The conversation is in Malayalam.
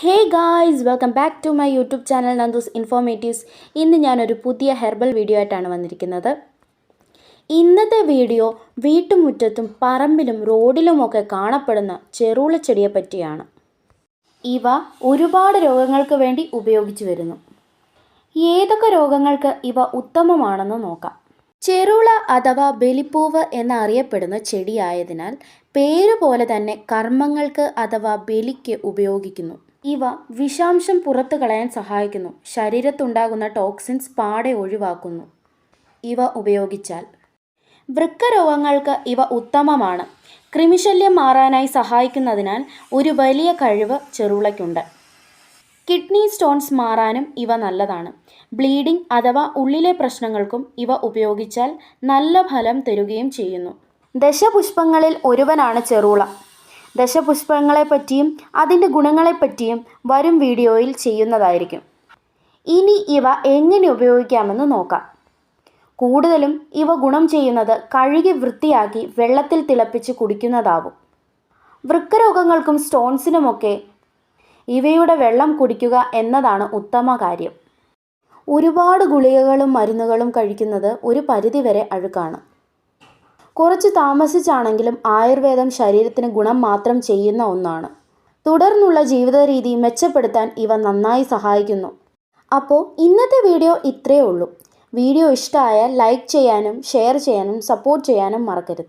Hey guys welcome back to my YouTube channel Nandus informatives. ഇന്ന് ഞാനൊരു പുതിയ ഹെർബൽ വീഡിയോ ആയിട്ടാണ് വന്നിരിക്കുന്നത്. ഇന്നത്തെ വീഡിയോ വീട്ടുമുറ്റത്തും പറമ്പിലും റോഡിലുമൊക്കെ കാണപ്പെടുന്ന ചെറുളച്ചെടിയെ പറ്റിയാണ്. ഇവ ഒരുപാട് രോഗങ്ങൾക്ക് വേണ്ടി ഉപയോഗിച്ചു വരുന്നു. ഏതൊക്കെ രോഗങ്ങൾക്ക് ഇവ ഉത്തമമാണെന്ന് നോക്കാം. ചെറുള അഥവാ ബലിപ്പൂവ് എന്നറിയപ്പെടുന്ന ചെടിയായതിനാൽ പേര് പോലെ തന്നെ കർമ്മങ്ങൾക്ക് അഥവാ ബലിക്ക് ഉപയോഗിക്കുന്നു. ഇവ വിഷാംശം പുറത്തു കളയാൻ സഹായിക്കുന്നു. ശരീരത്തുണ്ടാകുന്ന ടോക്സിൻസ് പാടെ ഒഴിവാക്കുന്നു. ഇവ ഉപയോഗിച്ചാൽ വൃക്കരോഗങ്ങൾക്ക് ഇവ ഉത്തമമാണ്. ക്രിമിശല്യം മാറാനായി സഹായിക്കുന്നതിനാൽ ഒരു വലിയ കഴിവ് ചെറുളയ്ക്കുണ്ട്. കിഡ്നി സ്റ്റോൺസ് മാറാനും ഇവ നല്ലതാണ്. ബ്ലീഡിംഗ് അഥവാ ഉള്ളിലെ പ്രശ്നങ്ങൾക്കും ഇവ ഉപയോഗിച്ചാൽ നല്ല ഫലം തരുകയും ചെയ്യുന്നു. ദശപുഷ്പങ്ങളിൽ ഒരുവനാണ് ചെറുള. ദശപുഷ്പങ്ങളെപ്പറ്റിയും അതിന്റെ ഗുണങ്ങളെപ്പറ്റിയും വരും വീഡിയോയിൽ ചെയ്യുന്നതായിരിക്കും. ഇനി ഇവ എങ്ങനെ ഉപയോഗിക്കാമെന്ന് നോക്കാം. കൂടുതലും ഇവ ഗുണം ചെയ്യുന്നത് കഴുകി വൃത്തിയാക്കി വെള്ളത്തിൽ തിളപ്പിച്ച് കുടിക്കുന്നതാവും. വൃക്കരോഗങ്ങൾക്കും സ്റ്റോൺസിനുമൊക്കെ ഇവയുടെ വെള്ളം കുടിക്കുക എന്നതാണ് ഉത്തമ കാര്യം. ഒരുപാട് ഗുളികകളും മരുന്നുകളും കഴിക്കുന്നത് ഒരു പരിധിവരെ അഴുക്കാണ്. കുറച്ച് താമസിച്ചാണെങ്കിലും ആയുർവേദം ശരീരത്തിന് ഗുണം മാത്രം ചെയ്യുന്ന ഒന്നാണ്. തുടർന്നുള്ള ജീവിത രീതി മെച്ചപ്പെടുത്താൻ ഇവ നന്നായി സഹായിക്കുന്നു. അപ്പോൾ ഇന്നത്തെ വീഡിയോ ഇത്രയേ ഉള്ളൂ. വീഡിയോ ഇഷ്ടമായാൽ ലൈക്ക് ചെയ്യാനും ഷെയർ ചെയ്യാനും സപ്പോർട്ട് ചെയ്യാനും മറക്കരുത്.